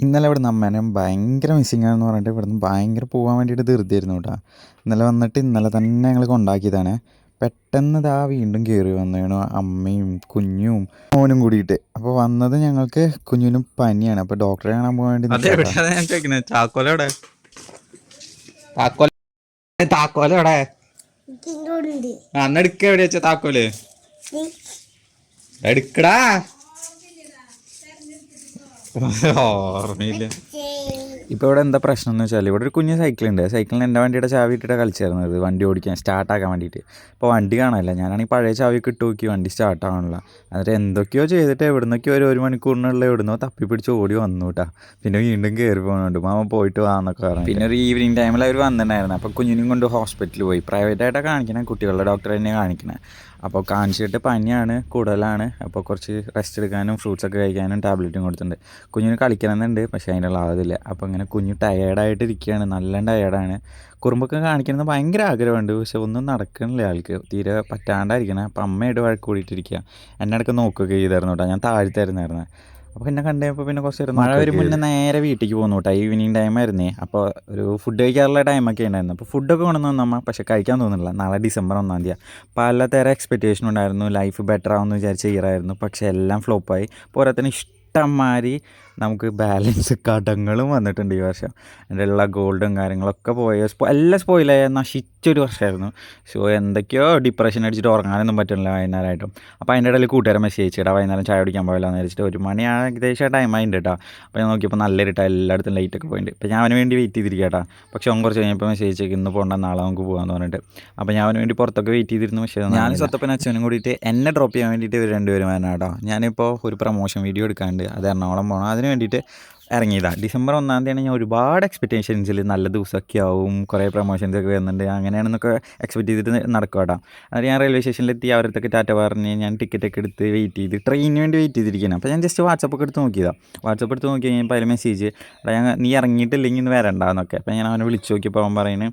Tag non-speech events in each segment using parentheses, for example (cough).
ഇന്നലെ ഇവിടെ അമ്മേനെ ഭയങ്കര മിസ്സിങ് ആണെന്ന് പറഞ്ഞിട്ട് ഇവിടുന്ന് ഭയങ്കര പോകാൻ വേണ്ടിയിട്ട് ധൃതിയായിരുന്നു കേട്ടോ. ഇന്നലെ വന്നിട്ട് ഇന്നലെ തന്നെ ഞങ്ങൾ കൊണ്ടാക്കിയതാണ്. പെട്ടെന്ന് ഇതാ വീണ്ടും കയറി വന്നേണു അമ്മയും കുഞ്ഞും മോനും കൂടിയിട്ട്. അപ്പോൾ വന്നത് ഞങ്ങൾക്ക് കുഞ്ഞിനും പനിയാണ്. അപ്പോൾ ഡോക്ടറെ കാണാൻ പോകാൻ വേണ്ടി അതെ നിൽക്കുകയാ. എവിടെയാ ഞാൻ ചോദിക്കുന്നത് ചാക്കോല എവിടെ? വെച്ച താക്കോൽ എടുക്കടാ. (laughs) oh, famiglia. ഇപ്പോൾ ഇവിടെ എന്താ പ്രശ്നം എന്ന് വെച്ചാൽ ഇവിടെ ഒരു കുഞ്ഞ് സൈക്കിളുണ്ട്. സൈക്കിളിന് എന്റെ വണ്ടിയുടെ ചാവി കളിച്ചായിരുന്നു ഇത് വണ്ടി ഓടിക്കാൻ സ്റ്റാർട്ടാക്കാൻ വേണ്ടിയിട്ട്. ഇപ്പോൾ വണ്ടി കാണാനില്ല. ഞാനാണെങ്കിൽ പഴയ ചാവി ഇട്ട് നോക്കി വണ്ടി സ്റ്റാർട്ട് ആവണില്ല എന്നിട്ട് എന്തൊക്കെയോ ചെയ്തിട്ട് എവിടുന്നൊക്കെയോ ഒരു ഒരു മണിക്കൂറിനുള്ള എവിടുന്നോ തപ്പി പിടിച്ച് ഓടി വന്നു കേട്ടാ പിന്നെ വീണ്ടും കയറി പോകുന്നുണ്ട് മാമ പോയിട്ട് വാന്നൊക്കെ പറഞ്ഞു പിന്നെ ഒരു ഈവനിങ് ടൈമിൽ അവർ വന്നിട്ടുണ്ടായിരുന്നു. അപ്പോൾ കുഞ്ഞിനും കൊണ്ട് ഹോസ്പിറ്റലിൽ പോയി. പ്രൈവറ്റായിട്ടാണ് കാണിക്കണേ. കുട്ടികളുടെ ഡോക്ടർ തന്നെ കാണിക്കണേ. അപ്പോൾ കാണിച്ചിട്ട് പനിയാണ് കൂടുതലാണ് അപ്പോൾ കുറച്ച് റെസ്റ്റ് എടുക്കാനും ഫ്രൂട്ട്സ് ഒക്കെ കഴിക്കാനും ടാബ്ലറ്റും കൊടുത്തിട്ടുണ്ട്. കുഞ്ഞിന് കളിക്കണമെന്നുണ്ട്. പക്ഷേ അതിനുള്ള ആവതില്ല. അപ്പോൾ അങ്ങനെ കുഞ്ഞ് ടയേർഡായിട്ട് ഇരിക്കുകയാണ് നല്ല ടയേർഡാണ് കുറുമ്പൊക്കെ കാണിക്കണമെന്ന് ഭയങ്കര ആഗ്രഹമുണ്ട് പക്ഷെ ഒന്നും നടക്കണില്ല ആൾക്ക്. തീരെ പറ്റാണ്ടായിരിക്കണം. അപ്പം അമ്മയായിട്ട് വഴക്ക് കൂടിയിട്ടിരിക്കുക എന്നെ ഇടയ്ക്ക് നോക്കുകയൊക്കെ ചെയ്തായിരുന്നു കേട്ടോ. ഞാൻ താഴ്ത്തായിരുന്നായിരുന്നു അപ്പോൾ പിന്നെ കണ്ടപ്പോൾ പിന്നെ കുറച്ച് നേരം മഴ വരും മുന്നേ നേരെ വീട്ടിലേക്ക് പോകുന്നു കേട്ടോ. ഈവനിങ് ടൈമായിരുന്നേ അപ്പോൾ ഒരു ഫുഡ് കഴിക്കാറുള്ള ടൈമൊക്കെ ഉണ്ടായിരുന്നു. അപ്പോൾ ഫുഡൊക്കെ കൊണ്ടുവന്നു അമ്മ. പക്ഷെ കഴിക്കാൻ തോന്നുന്നില്ല. നാളെ ഡിസംബർ ഒന്നാം തീയതി പലതരം എക്സ്പെക്റ്റേഷൻ ഉണ്ടായിരുന്നു. ലൈഫ് ബെറ്റർ ആവുമെന്ന് വിചാരിച്ച് ചെയ്യാറായിരുന്നു പക്ഷേ എല്ലാം ഫ്ലോപ്പായി ഇഷ്ടം ഇഷ്ടംമാതിരി നമുക്ക് ബാലൻസ് കടങ്ങളും വന്നിട്ടുണ്ട് ഈ വർഷം. എന്റെ ഉള്ള ഗോൾഡും കാര്യങ്ങളൊക്കെ പോയ എല്ലാം സ്പോയിലായ നശിച്ചൊരു വർഷമായിരുന്നു. സോ എന്തൊക്കെയോ ഡിപ്രഷൻ അടിച്ചിട്ട് ഉറങ്ങാനൊന്നും പറ്റുന്നില്ല വൈകുന്നേരമായിട്ടും അപ്പോൾ അതിന്റെ ഇടയിൽ കൂട്ടുകാരൻ മെസ്സേജ് ചെയ്തിട്ട് വൈകുന്നേരം ചായ കുടിക്കാൻ പോയല്ലോ എന്ന് വെച്ചിട്ട് ഒരു മണി ഏകദേശം ടൈം ആയിട്ടുണ്ട് കേട്ടോ അപ്പോൾ ഞാൻ നോക്കിയപ്പോൾ നല്ല ഇരുട്ടാ എല്ലായിടത്തും ലൈറ്റൊക്കെ പോയിട്ടുണ്ട് അപ്പോൾ ഞാൻ അവന് വേണ്ടി വെയിറ്റ് ചെയ്തിരിക്കുക കേട്ടോ പക്ഷേ അവൻ കുറച്ച് കഴിഞ്ഞപ്പോൾ മെസ്സേജ് ചെയ്ത് ഇന്ന് പോകണ്ട നാളെ നമുക്ക് പോകാമെന്ന് പറഞ്ഞിട്ട്. അപ്പോൾ ഞാൻ അവന് വേണ്ടി പുറത്തൊക്കെ വെയിറ്റ് ചെയ്തിരുന്നു പക്ഷേ ഞാൻ സത്തപ്പൻ അച്ഛനും കൂടിയിട്ട് എന്നെ ഡ്രോപ്പ് ചെയ്യാൻ വേണ്ടിയിട്ട് ഇവർ രണ്ടുപേരും വരണം കേട്ടോ ഞാനിപ്പോൾ ഒരു പ്രൊമോഷൻ വീഡിയോ എടുക്കാണ്ട് അത് എറണാകുളം പോകണം അതിന് വേണ്ടിയിട്ട് ഇറങ്ങിയതാണ് ഡിസംബർ ഒന്നാം തീയതി ഞാൻ ഒരുപാട് എക്സ്പെക്റ്റേഷൻസിൽ നല്ല ദിവസമൊക്കെ ആവും കുറേ പ്രൊമോഷൻസ് ഒക്കെ വരുന്നുണ്ട്. അങ്ങനെയാണെന്നൊക്കെ എക്സ്പെക്ട് ചെയ്തിട്ട് നടക്കുക അത് ഞാൻ റെയിൽവേ സ്റ്റേഷനിലെത്തി അവരുടെ അടുത്തൊക്കെ ടാറ്റ പറഞ്ഞ് ഞാൻ ടിക്കറ്റൊക്കെ എടുത്ത് വെയിറ്റ് ചെയ്ത് ട്രെയിനിന് വേണ്ടി വെയിറ്റ് ചെയ്തിരിക്കുകയാണ്. അപ്പോൾ ഞാൻ ജസ്റ്റ് വാട്സപ്പ് ഒക്കെ എടുത്ത് നോക്കിയതാണ് വാട്സപ്പ് എടുത്ത് നോക്കി കഴിഞ്ഞപ്പോൾ അതിൽ മെസ്സേജ് ഞാൻ നീ ഇറങ്ങിയിട്ടില്ലെങ്കിൽ ഇന്ന് വരണ്ടെന്നൊക്കെ അപ്പോൾ ഞാൻ അവനെ വിളിച്ച് നോക്കിയപ്പോൾ അവൻ പറയുന്നത്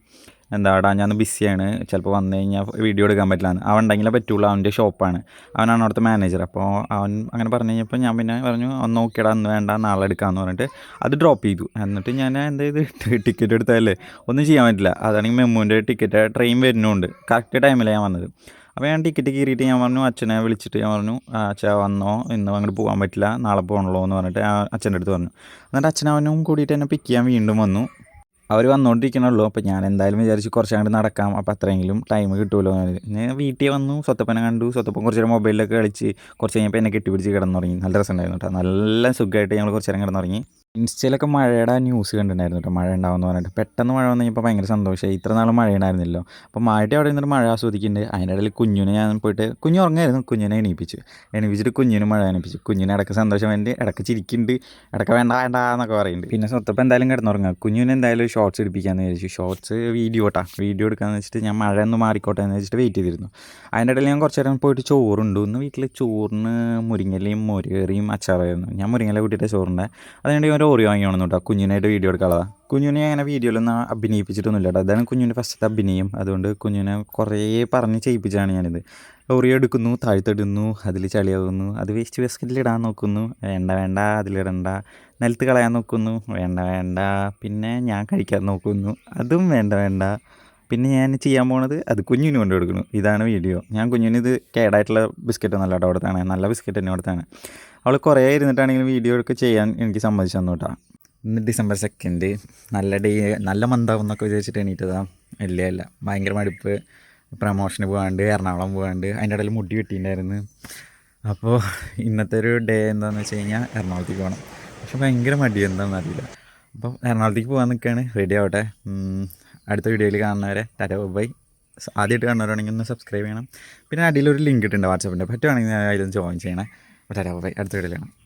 എന്താടാ ഞാൻ ബിസിയാണ് ചിലപ്പോൾ വന്നു കഴിഞ്ഞാൽ വീഡിയോ എടുക്കാൻ പറ്റില്ല അവൻ ഉണ്ടെങ്കിലേ പറ്റുള്ളൂ അവന്റെ ഷോപ്പാണ് അവനാണ് അവിടുത്തെ മാനേജർ അപ്പോൾ അവൻ അങ്ങനെ പറഞ്ഞു കഴിഞ്ഞപ്പോൾ ഞാൻ പിന്നെ പറഞ്ഞു ഒന്ന് നോക്കിയടാ അന്ന് വേണ്ട നാളെ എടുക്കാമെന്ന് പറഞ്ഞിട്ട് അത് ഡ്രോപ്പ് ചെയ്തു. എന്നിട്ട് ഞാൻ എന്ത് ചെയ്ത്? (laughs) ടിക്കറ്റ് എടുത്താലേ ഒന്നും ചെയ്യാൻ പറ്റില്ല. അതാണെങ്കിൽ മെമ്മുവിന്റെ ടിക്കറ്റ് ട്രെയിൻ വരുന്നുണ്ട്. കറക്റ്റ് ടൈമിലാണ് ഞാൻ വന്നത്. അപ്പോൾ ഞാൻ ടിക്കറ്റ് കീറിയിട്ട് ഞാൻ പറഞ്ഞു അച്ഛനെ വിളിച്ചിട്ട് ഞാൻ പറഞ്ഞു അച്ഛ വന്നോ. ഇന്ന് അങ്ങോട്ട് പോകാൻ പറ്റില്ല. നാളെ പോകണല്ലോ എന്ന് പറഞ്ഞിട്ട് അച്ഛന്റെ അടുത്ത് പറഞ്ഞു. എന്നിട്ട് അച്ഛനവനും കൂടിയിട്ട് എന്നെ പിക്ക് ചെയ്യാൻ വീണ്ടും വന്നു. അവർ വന്നുകൊണ്ടിരിക്കണുള്ളൂ അപ്പോൾ ഞാൻ എന്തായാലും വിചാരിച്ച് കുറച്ച് അങ്ങോട്ട് നടക്കാം. അപ്പോൾ അത്രയെങ്കിലും ടൈം കിട്ടുമല്ലോ ഞാൻ വീട്ടിൽ വന്നു. സ്വത്തപ്പനെ കണ്ടു. സ്വത്തപ്പൻ കുറച്ച് നേരം മൊബൈലിലൊക്കെ കളിച്ച് കുറച്ച് കഴിഞ്ഞപ്പോൾ എന്നെ കെട്ടിപ്പിടിച്ച് കിടന്നുറങ്ങി. നല്ല രസമുണ്ടായിരുന്നു കേട്ടോ നല്ല സുഖമായിട്ട് ഞങ്ങൾ കുറച്ച് നേരം കിടന്നുറങ്ങി. ഇൻസ്റ്റയിലൊക്കെ മഴയുടെ ന്യൂസ് കണ്ടിട്ടുണ്ടായിരുന്നു കേട്ടോ മഴ ഉണ്ടാവുമെന്ന് പറഞ്ഞിട്ട്. പെട്ടെന്ന് മഴ വന്നു കഴിഞ്ഞപ്പോൾ ഭയങ്കര സന്തോഷമായി. ഇത്ര നാൾ മഴ ഉണ്ടായിരുന്നില്ലല്ലോ. അപ്പോൾ മാറ്റി അവിടെ നിന്നിട്ട് മഴ ആസ്വദിക്കുന്നുണ്ട്. അതിന്റെ ഇടയിൽ കുഞ്ഞിനെ ഞാൻ പോയിട്ട് കുഞ്ഞു ഉറങ്ങായിരുന്നു. കുഞ്ഞിനെ എണീപ്പിച്ചു. എണീപ്പിച്ചിട്ട് കുഞ്ഞിനും മഴ എണീപ്പിച്ചു കുഞ്ഞിനെ ഇടയ്ക്ക് സന്തോഷം വേണ്ടി ഇടയ്ക്ക് ചിരിക്കുന്നുണ്ട്. ഇടയ്ക്ക് വേണ്ട വേണ്ട എന്നൊക്കെ പറയുന്നുണ്ട്. പിന്നെ സ്വത്തപ്പം എന്തായാലും കിടന്നുറങ്ങുക. കുഞ്ഞിന് എന്തായാലും ഷോർട്സ് എടുപ്പിക്കാമെന്ന് വിചാരിച്ചു. ഷോർട്സ് വീഡിയോ കേട്ടാ വീഡിയോ എടുക്കാമെന്ന് വെച്ചിട്ട് ഞാൻ മഴ ഒന്ന് മാറിക്കോട്ടെ എന്ന് വെച്ചിട്ട് വെയിറ്റ് ചെയ്തിരുന്നു. അതിന്റെ ഇടയിൽ ഞാൻ കുറച്ച് നേരം പോയിട്ട് ചോറുണ്ട്. ഇന്ന് വീട്ടിൽ ചോറിന് മുരിങ്ങലയും മോരുകറിയും അച്ചാറായിരുന്നു ഞാൻ മുരിങ്ങല കൂട്ടിയിട്ട് ചോറുണ്ട് അതിനുവേണ്ടി ഒരു ഓറി വാങ്ങി കേട്ടോ. കുഞ്ഞിനായിട്ട് വീഡിയോ എടുക്കാനുള്ളതാണ് കുഞ്ഞിനെ അങ്ങനെ വീഡിയോയിലൊന്നും അഭിനയിപ്പിച്ചിട്ടൊന്നുമില്ല കേട്ടോ. അതാണ് കുഞ്ഞിന്റെ ഫസ്റ്റത്തെ അഭിനയം. അതുകൊണ്ട് കുഞ്ഞിനെ കുറേ പറഞ്ഞ് ചെയ്യിപ്പിച്ചാണ് ഞാനിത്. ഓറിയോ എടുക്കുന്നു താഴ്ത്തിടുന്നു അതിൽ ചളിയാകുന്നു അത് വേസ്റ്റ് ബാസ്ക്കറ്റിൽ ഇടാൻ നോക്കുന്നു വേണ്ട വേണ്ട അതിലിടണ്ട നിലത്ത് കളയാൻ നോക്കുന്നു വേണ്ട വേണ്ട പിന്നെ ഞാൻ കഴിക്കാൻ നോക്കുന്നു അതും വേണ്ട വേണ്ട. പിന്നെ ഞാൻ ചെയ്യാൻ പോണത് അത് കുഞ്ഞിന് കൊണ്ട് കൊടുക്കുന്നു ഇതാണ് വീഡിയോ ഞാൻ കുഞ്ഞിന് ഇത് കേടായിട്ടുള്ള ബിസ്ക്കറ്റ് ഒന്നല്ല കേട്ടോ കൊടുത്താണ്. നല്ല ബിസ്ക്കറ്റ് തന്നെ കൊടുത്താണ്. അവൾ കുറേ ഇരുന്നിട്ടാണെങ്കിലും വീഡിയോ ഒക്കെ ചെയ്യാൻ എനിക്ക് സമ്മതിച്ചു തന്നു കേട്ടോ ഇന്ന് ഡിസംബർ സെക്കൻഡ് നല്ല ഡേ നല്ല മന്താവും എന്നൊക്കെ വിചാരിച്ചിട്ട് എണീറ്റതാ. ഇല്ല ഇല്ല ഭയങ്കര മടുപ്പ്. പ്രമോഷന് പോകാണ്ട് എറണാകുളം പോകാണ്ട് അതിന്റെ ഇടയിൽ മുടി വെട്ടിയിട്ടുണ്ടായിരുന്നു അപ്പോൾ ഇന്നത്തെ ഒരു ഡേ എന്താണെന്ന് വെച്ച് കഴിഞ്ഞാൽ എറണാകുളത്തേക്ക് പോകണം പക്ഷെ ഭയങ്കര മടി എന്താണെന്ന് അറിയില്ല. അപ്പോൾ എറണാകുളത്തേക്ക് പോകാൻ നിൽക്കുകയാണ് റെഡി ആവട്ടെ. അടുത്ത വീഡിയോയിൽ കാണുന്നവരെ ടാറ്റ ബൈ ആദ്യമായിട്ട് കാണുന്നവരാണെങ്കിൽ ഒന്ന് സബ്സ്ക്രൈബ് ചെയ്യണം. പിന്നെ അടിയിലൊരു ലിങ്ക് ഇട്ടുണ്ട് വാട്സപ്പിന്റെ പറ്റുവാണെങ്കിൽ അതിലൊന്ന് ജോയിൻ ചെയ്യണേ. Tata bye. അടുത്ത വീഡിയോയിൽ കാണാം.